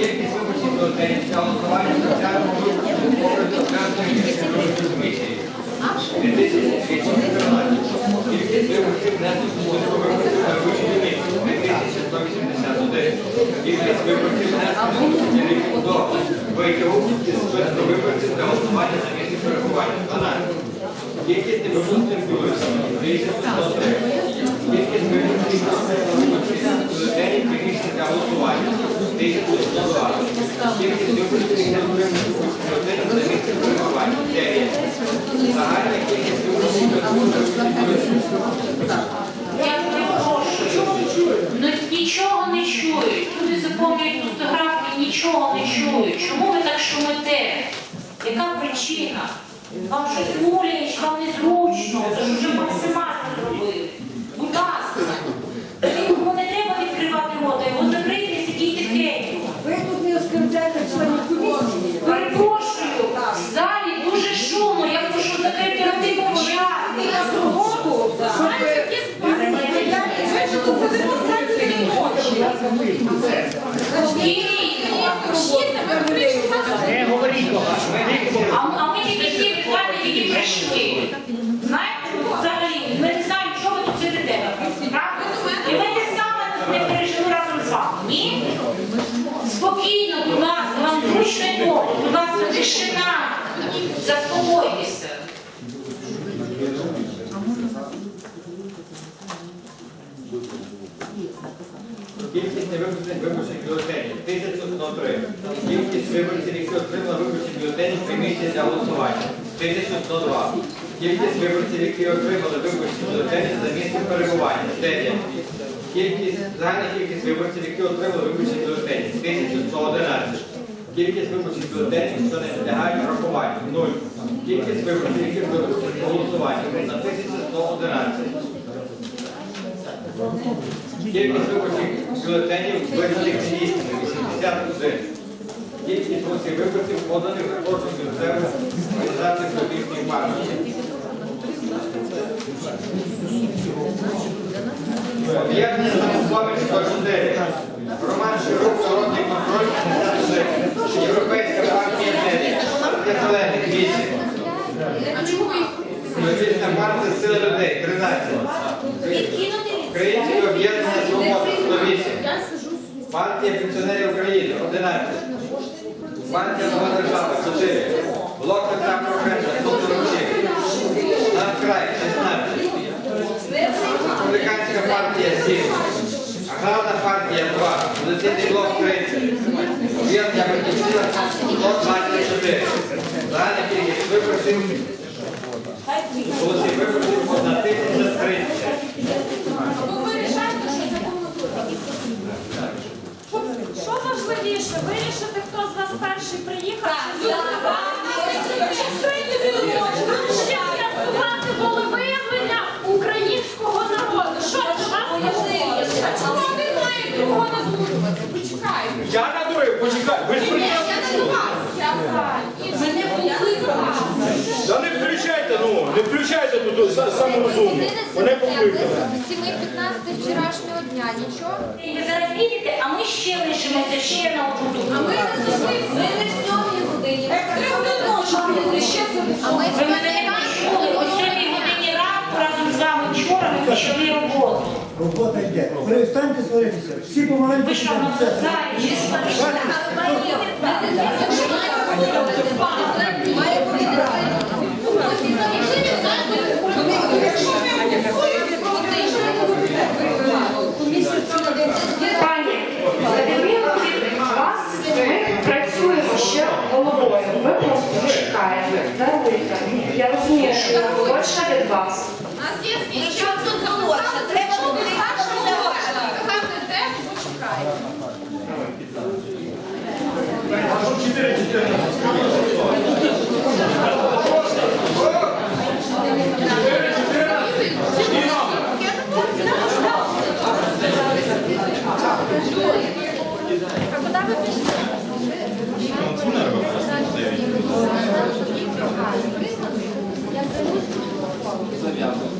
Кількість виборчих бюлетенів для голосування в спеціальному виборчому окрузі окремої комісії. 2214. Кількість виборців внесених у виборців на виборчій 2181. Кількість виборців внесених у до витягу із списку виборців для голосування за місце перебування. 12. Кількість невипускних бюлетенів 1103. Кількість виборців бюлетенів приміщень для голосування 1102. Кількість виборців невипускних бюлетенів за місце перебування 9. Загальна кількість виборців бюлетенів Я перепрошую. Ну нічого не чують. Люди заповнюють фотографії, нічого не чують. Чому ви так шумите? Яка причина? Вам щось мулять, вам незручно, це вже максимально зробили. Будь ласка. Йому не треба відкривати рота, його закрити і сидіть тихенько. Ви тут не оскорбляєте членів комісії. Перепрошую, в залі дуже шумно, я прошу закрити роти мовчати. Роботу, щоб Не говоріть. А, ми тільки всі відклади, які прийшли. Знаєте, взагалі, ми не знаємо, що ви тут сидите. І ми те саме не пережили разом з вами. Ні? Спокійно, будь ласка, вам зручно і добре. Будь ласка, тишина. Заспокойтеся. Кількість невипускних виборчих бюлетенів 1103. Кількість виборців, які отримали виборчі бюлетені в приміщенні голосування 1102. Кількість виборців, які отримали виборчі бюлетені за місцем перебування 9. Кількість, загальна кількість виборців, які отримали виборчі бюлетені 1111. Кількість виборчих бюлетенів, що не підлягають рахуванню 0. Кількість виборців, які голосування на 1111. Кількість виборчих бюлетенів визнаних недійсними 81. Кількість усіх виборців поданих за кожну місцеву організацію політичної партії. Об'єднання самослави 104. Роман Ширук, Народний контроль 53. Європейська партія 9. Партія зелених 8. Політична партія Сила людей 13. Українське об'єднання 108. Партія пенсіонерів України 11. Партія Нова держава 4. Блок Петра Порошенка 147. Наш край 16. Республіканська партія 7. Аграрна партія 2. Позиційний блок 30. Об'єднання батьківщина 124. Загальна кількість виборців. Голосів виборців одна тисяча 30. Вас приїхав? Ще з'ясувати волевиявлення українського народу. Що для вас важливіше? А чого ви маєте його надурювати? Почекайте. Я надурив, почекай, ви ж прекрасно чули. Мене покликали. Та не включайте, ну, не тут са- саморозумно. Мене покликали. Ми 15 вчорашнього дня, нічого? І ви зараз підете, а ми ще лишимося ще на добу. А ми не зайшли, ми не в сьомій годині. А ми Ви мене не почули. О сьомій годині ранку разом з вами вчора ми почали роботу. Робота йде. Перестаньте сваритися. Всі помаленьку Ви що, на сидять. залі чи спали? Має Даруйте. Я розумію, що я молодша від вас. нас є Якщо тут молодше, треба бути старше молодше. Казати де, пошукайте. А куда вы пришли? Зав'язуємо.